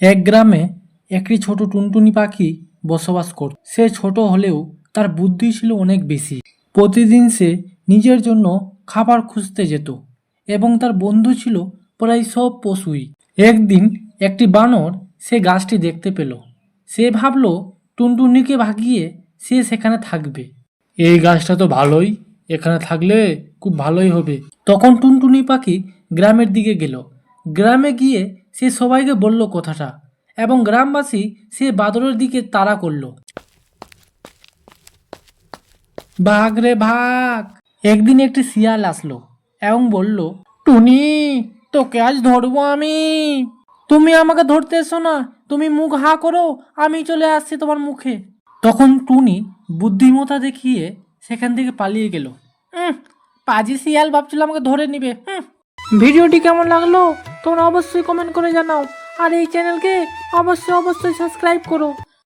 এক গ্রামে একটি ছোট টুনটুনি পাখি বসবাস করত। সে ছোট হলেও তার বুদ্ধি ছিল অনেক বেশি। প্রতিদিন সে নিজের জন্য খাবার খুঁজতে যেত এবং তার বন্ধু ছিল প্রায় সব পশুই। একদিন একটি বানর সে গাছটি দেখতে পেল। সে ভাবল, টুনটুনিকে ভাগিয়ে সে সেখানে থাকবে। এই গাছটা তো ভালোই, এখানে থাকলে খুব ভালোই হবে। তখন টুনটুনি পাখি গ্রামের দিকে গেল। গ্রামে গিয়ে সে সবাইকে বলল কথাটা এবং গ্রামবাসী সে বাদরের দিকে তাড়া করল। ভাগ রে ভাগ। একদিন একটি শিয়াল আসলো এবং বলল, টুনি, তোকে আজ ধরবো আমি। তুমি আমাকে ধরতে এসো না, তুমি মুখ হা করো, আমি চলে আসছি তোমার মুখে। তখন টুনি বুদ্ধিমতা দেখিয়ে সেখান থেকে পালিয়ে গেল। পাজি শিয়াল ভাবছিল আমাকে ধরে নিবে। ভিডিওটি কেমন লাগল? তোমরা অবশ্যই কমেন্ট করে জানাও। আর এই চ্যানেলকে অবশ্যই অবশ্যই সাবস্ক্রাইব করো।